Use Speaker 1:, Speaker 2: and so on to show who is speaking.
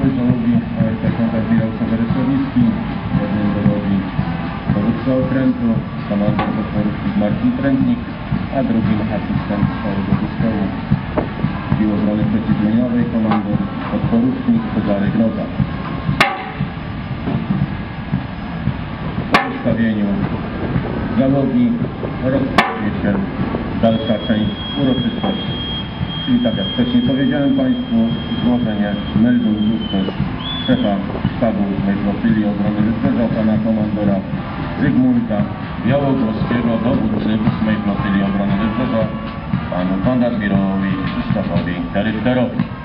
Speaker 1: Warszawy, dowodził e, tak tak sekund admirał Sewery Słowicki, jeden dowodził dowódca okrętu, komandor podporówki Marcin Trętnik, a drugim asystent całego zespołu Sił Obrony Przeciwdroniowej, komandor podporównik Cezary Groza. Po ustawieniu załogi rozpocznie się dalsza część Czyli tak jak wcześniej powiedziałem Państwu, złożenie meldunku przez szefa sztabu 8 Flotylii Obrony Wybrzeża, pana komandora Zygmunta Białogorskiego, dowódcy 8 Flotylii Obrony Wybrzeża, panu komandorowi Krzysztofowi Teryfterowi.